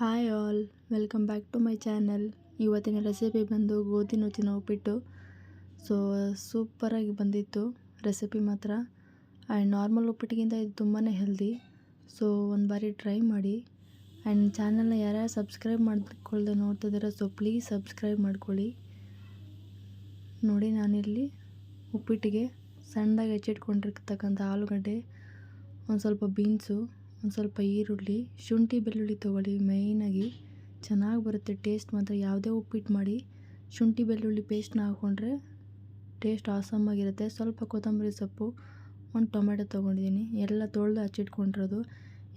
Hi all, welcome back to my channel. ಇವತ್ತಿನ recipe ಬಂದು ಗೋಧಿ ನುಚ್ಚಿನ ಉಪ್ಪಿಟ್ಟು. ಸೊ ಸೂಪರಾಗಿ ಬಂದಿತ್ತು ರೆಸಿಪಿ ಮಾತ್ರ. ಆ್ಯಂಡ್ ನಾರ್ಮಲ್ ಉಪ್ಪಿಟ್ಟಿಗಿಂತ ಇದು ತುಂಬಾ ಹೆಲ್ದಿ ಸೊ ಒಂದು ಬಾರಿ ಟ್ರೈ ಮಾಡಿ. ಆ್ಯಂಡ್ ಚಾನಲ್ನ ಯಾರ್ಯಾರು ಸಬ್ಸ್ಕ್ರೈಬ್ ಮಾಡ್ಕೊಳ್ಳದೆ ನೋಡ್ತಿದ್ದೀರ ಸೊ ಪ್ಲೀಸ್ ಸಬ್ಸ್ಕ್ರೈಬ್ ಮಾಡ್ಕೊಳ್ಳಿ. ನೋಡಿ ನಾನಿಲ್ಲಿ ಉಪ್ಪಿಟ್ಟಿಗೆ ಸಣ್ಣದಾಗಿ ಹೆಚ್ಚಿಟ್ಕೊಂಡಿರ್ತಕ್ಕಂಥ ಆಲೂಗಡ್ಡೆ, ಒಂದು ಸ್ವಲ್ಪ ಬೀನ್ಸು ಒಂದು ಸ್ವಲ್ಪ ಈರುಳ್ಳಿ, ಶುಂಠಿ ಬೆಳ್ಳುಳ್ಳಿ ತೊಗೊಳ್ಳಿ ಮೇಯ್ನಾಗಿ ಚೆನ್ನಾಗಿ ಬರುತ್ತೆ ಟೇಸ್ಟ್ ಮಾತ್ರ. ಯಾವುದೇ ಉಪ್ಪಿಟ್ಟು ಮಾಡಿ ಶುಂಠಿ ಬೆಳ್ಳುಳ್ಳಿ ಪೇಸ್ಟ್ನ ಹಾಕ್ಕೊಂಡ್ರೆ ಟೇಸ್ಟ್ ಆಸಮಾಗಿರುತ್ತೆ ಸ್ವಲ್ಪ ಕೊತ್ತಂಬರಿ ಸೊಪ್ಪು, ಒಂದು ಟೊಮೆಟೊ ತೊಗೊಂಡಿದ್ದೀನಿ ಎಲ್ಲ ತೊಳೆದು ಹಚ್ಚಿಟ್ಕೊಂಡಿರೋದು.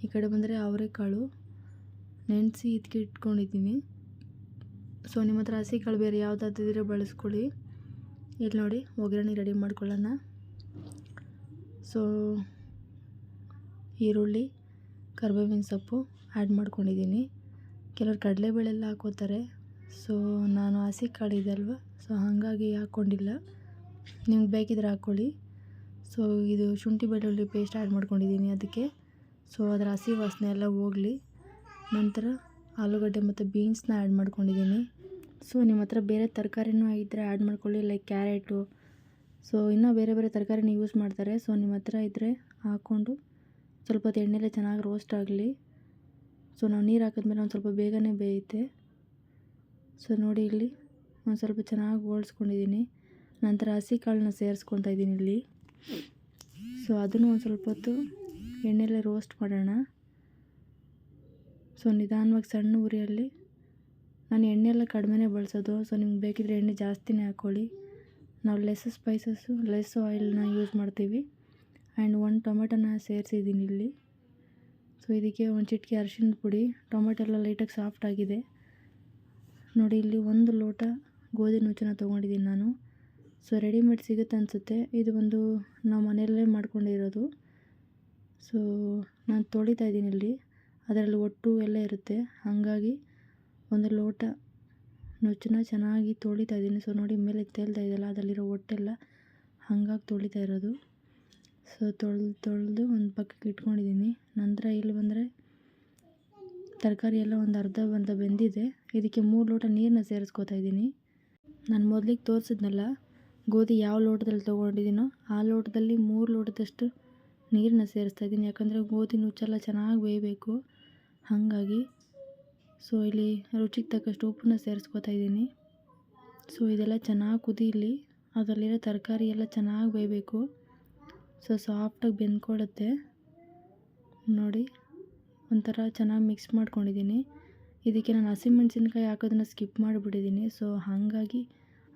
ಈ ಕಡೆ ಬಂದರೆ ಅವರೆಕಾಳು, ನೆನೆಸಿ ಇದಕ್ಕೆ ಇಟ್ಕೊಂಡಿದ್ದೀನಿ ಸೊ ನಿಮ್ಮ ಹತ್ರ ಹಸಿ ಕಾಳು ಬೇರೆ ಯಾವುದಾದ್ರೆ ಬಳಸ್ಕೊಳ್ಳಿ. ಇಲ್ಲಿ ನೋಡಿ, ಒಗ್ಗರಣೆ ರೆಡಿ ಮಾಡ್ಕೊಳ್ಳೋಣ. ಸೊ ಈರುಳ್ಳಿ ಕರಿಬೇವಿನ ಸೊಪ್ಪು ಆ್ಯಡ್ ಮಾಡ್ಕೊಂಡಿದ್ದೀನಿ. ಕೆಲವರು ಕಡಲೆಬೇಳೆಲ್ಲ ಹಾಕೋತಾರೆ. ಸೊ ನಾನು ಹಸಿ ಕಾಳಿದೆ ಅಲ್ವ? ಸೊ ಹಾಗಾಗಿ ಹಾಕ್ಕೊಂಡಿಲ್ಲ ನಿಮ್ಗೆ ಬೇಕಿದ್ರೆ ಹಾಕ್ಕೊಳ್ಳಿ ಸೊ ಇದು ಶುಂಠಿ ಬೆಳ್ಳುಳ್ಳಿ ಪೇಸ್ಟ್ ಆ್ಯಡ್ ಮಾಡ್ಕೊಂಡಿದ್ದೀನಿ ಅದಕ್ಕೆ. ಸೊ ಅದರ ಹಸಿ ವಾಸನೆ ಎಲ್ಲ ಹೋಗಲಿ. ನಂತರ ಆಲೂಗಡ್ಡೆ ಮತ್ತು ಬೀನ್ಸ್ನ ಆ್ಯಡ್ ಮಾಡ್ಕೊಂಡಿದ್ದೀನಿ. ಸೊ ನಿಮ್ಮ ಹತ್ರ ಬೇರೆ ತರಕಾರಿನೂ ಇದ್ದರೆ ಆ್ಯಡ್ ಮಾಡ್ಕೊಳ್ಳಿ ಲೈಕ್ ಕ್ಯಾರೆಟು ಸೊ ಇನ್ನೂ ಬೇರೆ ಬೇರೆ ತರಕಾರಿನ ಯೂಸ್ ಮಾಡ್ತಾರೆ. ಸೊ ನಿಮ್ಮ ಹತ್ರ ಇದ್ದರೆ ಹಾಕ್ಕೊಂಡು ಸ್ವಲ್ಪ ಹೊತ್ತು ಚೆನ್ನಾಗಿ ರೋಸ್ಟ್ ಆಗಲಿ. ಸೊ ನಾವು ನೀರು ಹಾಕಿದ್ಮೇಲೆ ಒಂದು ಸ್ವಲ್ಪ ಬೇಗನೆ ಬೇಯುತ್ತೆ. ಸೊ ನೋಡಿ ಇಲ್ಲಿ ಒಂದು ಸ್ವಲ್ಪ ಚೆನ್ನಾಗಿ ಓಡಿಸ್ಕೊಂಡಿದ್ದೀನಿ ನಂತರ ಹಸಿ ಕಾಳನ್ನ ಸೇರಿಸ್ಕೊತಾ ಇದ್ದೀನಿ ಇಲ್ಲಿ. ಸೊ ಅದನ್ನು ಒಂದು ಸ್ವಲ್ಪ ಹೊತ್ತು ಎಣ್ಣೆಲೆ ರೋಸ್ಟ್ ಮಾಡೋಣ. ಸೊ ನಿಧಾನವಾಗಿ ಸಣ್ಣ ಉರಿಯಲ್ಲಿ. ನಾನು ಎಣ್ಣೆ ಎಲ್ಲ ಕಡಿಮೆನೇ ಬಳಸೋದು. ಸೊ ನಿಮ್ಗೆ ಬೇಕಿದ್ರೆ ಎಣ್ಣೆ ಜಾಸ್ತಿನೇ ಹಾಕ್ಕೊಳ್ಳಿ ನಾವು ಲೆಸ್ ಸ್ಪೈಸಸ್ಸು ಲೆಸ್ ಆಯಿಲ್ನ ಯೂಸ್ ಮಾಡ್ತೀವಿ. ಆ್ಯಂಡ್ ಒಂದು ಟೊಮೆಟೊನ ಸೇರಿಸಿದ್ದೀನಿ ಇಲ್ಲಿ. ಸೊ, ಇದಕ್ಕೆ ಒಂದು ಚಿಟಿಕೆ ಅರಿಶಿನ ಪುಡಿ. ಟೊಮೆಟೊ ಎಲ್ಲ ಲೈಟಾಗಿ ಸಾಫ್ಟ್ ಆಗಿದೆ. ನೋಡಿ, ಇಲ್ಲಿ ಒಂದು ಲೋಟ ಗೋಧಿ ನುಚ್ಚನ್ನ ತೊಗೊಂಡಿದ್ದೀನಿ ನಾನು. ಸೊ, ರೆಡಿಮೇಡ್ ಸಿಗುತ್ತೆ ಅನಿಸುತ್ತೆ. ಇದು ಒಂದು ನಾವು ಮನೆಯಲ್ಲೇ ಮಾಡ್ಕೊಂಡಿರೋದು. ಸೊ, ನಾನು ತೊಳಿತಾ ಇದ್ದೀನಿ ಇಲ್ಲಿ. ಅದರಲ್ಲಿ ಒಟ್ಟು ಎಲ್ಲ ಇರುತ್ತೆ. ಹಾಗಾಗಿ ಒಂದು ಲೋಟ ನುಚ್ಚನ್ನ ಚೆನ್ನಾಗಿ ತೊಳಿತಾ ಇದ್ದೀನಿ. ಸೊ, ನೋಡಿ, ಮೇಲೆ ತೇಲ್ತಾ ಇದೆಯಲ್ಲ, ಅದರಲ್ಲಿರೋ ಒಟ್ಟೆಲ್ಲ ಹಾಗಾಗಿ ತೊಳಿತಾ ಇರೋದು. ಸೊ ತೊಳೆದು ತೊಳೆದು ಒಂದು ಪಕ್ಕಕ್ಕೆ ಇಟ್ಕೊಂಡಿದ್ದೀನಿ ನಂತರ ಇಲ್ಲಿ ಬಂದರೆ ತರಕಾರಿ ಎಲ್ಲ ಒಂದು ಅರ್ಧ ಬಂದ ಬೆಂದಿದೆ. ಇದಕ್ಕೆ ಮೂರು ಲೋಟ ನೀರನ್ನ ಸೇರಿಸ್ಕೊತಾ ಇದ್ದೀನಿ ನಾನು ಮೊದಲಿಗೆ ತೋರಿಸಿದ್ನಲ್ಲ, ಗೋಧಿ ಯಾವ ಲೋಟದಲ್ಲಿ ತೊಗೊಂಡಿದ್ದೀನೋ ಆ ಲೋಟದಲ್ಲಿ ಮೂರು ಲೋಟದಷ್ಟು ನೀರನ್ನ ಸೇರಿಸ್ತಾ ಇದ್ದೀನಿ ಯಾಕಂದರೆ ಗೋಧಿ ನುಚ್ಚೆಲ್ಲ ಚೆನ್ನಾಗಿ ಬೇಯಬೇಕು. ಹಾಗಾಗಿ ಸೊ, ಇಲ್ಲಿ ರುಚಿಗೆ ತಕ್ಕಷ್ಟು ಉಪ್ಪನ್ನ ಸೇರಿಸ್ಕೊತಾ ಇದ್ದೀನಿ ಸೊ, ಇದೆಲ್ಲ ಚೆನ್ನಾಗಿ ಕುದೀಲಿ. ಅದರಲ್ಲಿರೋ ತರಕಾರಿ ಎಲ್ಲ ಚೆನ್ನಾಗಿ ಬೇಯಬೇಕು. ಸೊ ಸಾಫ್ಟಾಗಿ ಬೆಂದ್ಕೊಳ್ಳುತ್ತೆ ನೋಡಿ, ಒಂಥರ ಚೆನ್ನಾಗಿ ಮಿಕ್ಸ್ ಮಾಡ್ಕೊಂಡಿದ್ದೀನಿ. ಇದಕ್ಕೆ ನಾನು ಹಸಿಮೆಣ್ಸಿನ್ಕಾಯಿ ಹಾಕೋದನ್ನ ಸ್ಕಿಪ್ ಮಾಡಿಬಿಟ್ಟಿದ್ದೀನಿ. ಸೊ ಹಾಗಾಗಿ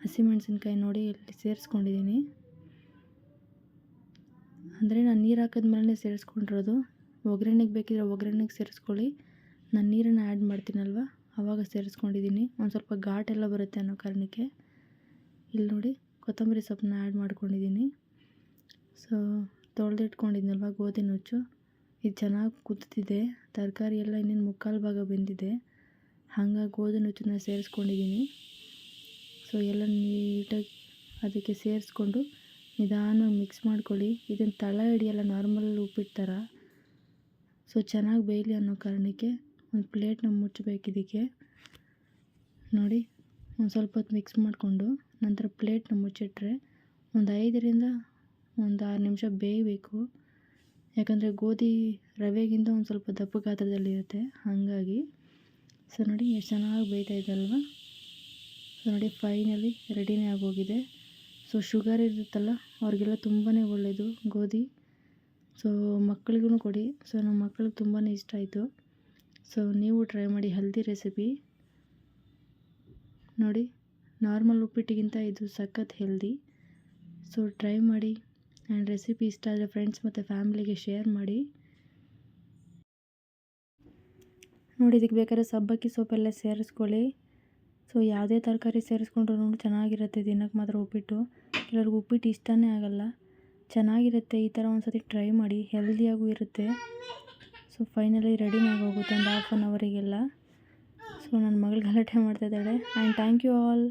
ಹಸಿಮೆಣ್ಸಿನ್ಕಾಯಿ ನೋಡಿ ಇಲ್ಲಿ ಸೇರಿಸ್ಕೊಂಡಿದ್ದೀನಿ. ಅಂದರೆ ನಾನು ನೀರು ಹಾಕಿದ್ಮೇಲೆ ಸೇರಿಸ್ಕೊಂಡಿರೋದು. ಒಗ್ಗರಣೆಗೆ ಬೇಕಿದ್ರೆ ಒಗ್ಗರಣೆಗೆ ಸೇರಿಸ್ಕೊಳ್ಳಿ. ನಾನು ನೀರನ್ನು ಆ್ಯಡ್ ಮಾಡ್ತೀನಲ್ವ? ಆವಾಗ ಸೇರಿಸ್ಕೊಂಡಿದ್ದೀನಿ. ಒಂದು ಸ್ವಲ್ಪ ಘಾಟೆಲ್ಲ ಬರುತ್ತೆ ಅನ್ನೋ ಕಾರಣಕ್ಕೆ. ಇಲ್ಲಿ ನೋಡಿ ಕೊತ್ತಂಬರಿ ಸೊಪ್ಪನ್ನ ಆ್ಯಡ್ ಮಾಡ್ಕೊಂಡಿದ್ದೀನಿ. ಸೊ ತೊಳೆದಿಟ್ಕೊಂಡಿದ್ನಲ್ವ ಗೋಧಿ ನುಚ್ಚು. ಇದು ಚೆನ್ನಾಗಿ ಕುದ್ತಿದೆ. ತರಕಾರಿ ಎಲ್ಲ ಇನ್ನೇನು ಮುಕ್ಕಾಲು ಭಾಗ ಬೆಂದಿದೆ. ಹಾಗಾಗಿ ಗೋಧಿ ನುಚ್ಚನ್ನ ಸೇರಿಸ್ಕೊಂಡಿದ್ದೀನಿ ಸೊ ಎಲ್ಲ ನೀಟಾಗಿ ಅದಕ್ಕೆ ಸೇರಿಸ್ಕೊಂಡು ನಿಧಾನವಾಗಿ ಮಿಕ್ಸ್ ಮಾಡ್ಕೊಳ್ಳಿ. ಇದನ್ನು ತಳ ಹಿಡಿಯಲ್ಲ ನಾರ್ಮಲ್ ಉಪ್ಪಿಟ್ಟು ಥರ ಸೊ ಚೆನ್ನಾಗಿ ಬೇಯಲಿ ಅನ್ನೋ ಕಾರಣಕ್ಕೆ ಒಂದು ಪ್ಲೇಟ್ನ ಮುಚ್ಚಬೇಕು ಇದಕ್ಕೆ ನೋಡಿ, ಒಂದು ಸ್ವಲ್ಪ ಹೊತ್ತು ಮಿಕ್ಸ್ ಮಾಡಿಕೊಂಡು ನಂತರ ಪ್ಲೇಟ್ನ ಮುಚ್ಚಿಟ್ರೆ ಒಂದು ಐದರಿಂದ ಒಂದು ಆರು ನಿಮಿಷ ಬೇಯಬೇಕು. ಯಾಕಂದರೆ ಗೋಧಿ ರವೆಗಿಂತ ಒಂದು ಸ್ವಲ್ಪ ದಪ್ಪ ಗಾತ್ರದಲ್ಲಿರುತ್ತೆ ಹಾಗಾಗಿ ಸೊ ನೋಡಿ, ಎಷ್ಟು ಚೆನ್ನಾಗಿ ಬೇಯ್ತಾ ಸೊ ನೋಡಿ ಫೈನಲಿ ರೆಡಿನೇ ಆಗೋಗಿದೆ. ಸೊ ಶುಗರ್ ಇರುತ್ತಲ್ಲ, ಅವ್ರಿಗೆಲ್ಲ ತುಂಬಾ ಒಳ್ಳೆಯದು ಗೋಧಿ. ಸೊ ಮಕ್ಕಳಿಗೂ ಕೊಡಿ. ಸೊ ನಮ್ಮ ಮಕ್ಕಳಿಗೆ ತುಂಬಾ ಇಷ್ಟ ಆಯಿತು. ಸೊ ನೀವು ಟ್ರೈ ಮಾಡಿ ಹೆಲ್ದಿ ರೆಸಿಪಿ ನೋಡಿ ನಾರ್ಮಲ್ ಉಪ್ಪಿಟ್ಟಿಗಿಂತ ಇದು ಸಖತ್ ಹೆಲ್ದಿ ಸೊ ಟ್ರೈ ಮಾಡಿ. ಆ್ಯಂಡ್ ರೆಸಿಪಿ ಇಷ್ಟ ಆದರೆ ಫ್ರೆಂಡ್ಸ್ ಮತ್ತು ಫ್ಯಾಮಿಲಿಗೆ ಶೇರ್ ಮಾಡಿ. ನೋಡಿ, ಇದಕ್ಕೆ ಬೇಕಾದ್ರೆ ಸಬ್ಬಕ್ಕಿ ಸೊಪ್ಪೆಲ್ಲ ಸೇರಿಸ್ಕೊಳ್ಳಿ. ಸೊ ಯಾವುದೇ ತರಕಾರಿ ಸೇರಿಸ್ಕೊಂಡ್ರು ಚೆನ್ನಾಗಿರುತ್ತೆ. ದಿನಕ್ಕೆ ಮಾತ್ರ ಉಪ್ಪಿಟ್ಟು. ಕೆಲವ್ರಿಗೆ ಉಪ್ಪಿಟ್ಟು ಇಷ್ಟನೇ ಆಗೋಲ್ಲ. ಚೆನ್ನಾಗಿರುತ್ತೆ, ಈ ಥರ ಒಂದು ಸತಿ ಟ್ರೈ ಮಾಡಿ. ಹೆಲ್ದಿಯಾಗೂ ಇರುತ್ತೆ. ಸೊ ಫೈನಲಿ ರೆಡಿನಾಗಿ ಆಗೋಗುತ್ತೆ ಒಂದು ಹಾಫ್ ಆನ್ ಅವರಿಗೆಲ್ಲ ಸೊ ನನ್ನ ಮಗಳು ಗಲಾಟೆ ಮಾಡ್ತಾಯಿದ್ದಾಳೆ ಆ್ಯಂಡ್ ಥ್ಯಾಂಕ್ ಯು ಆಲ್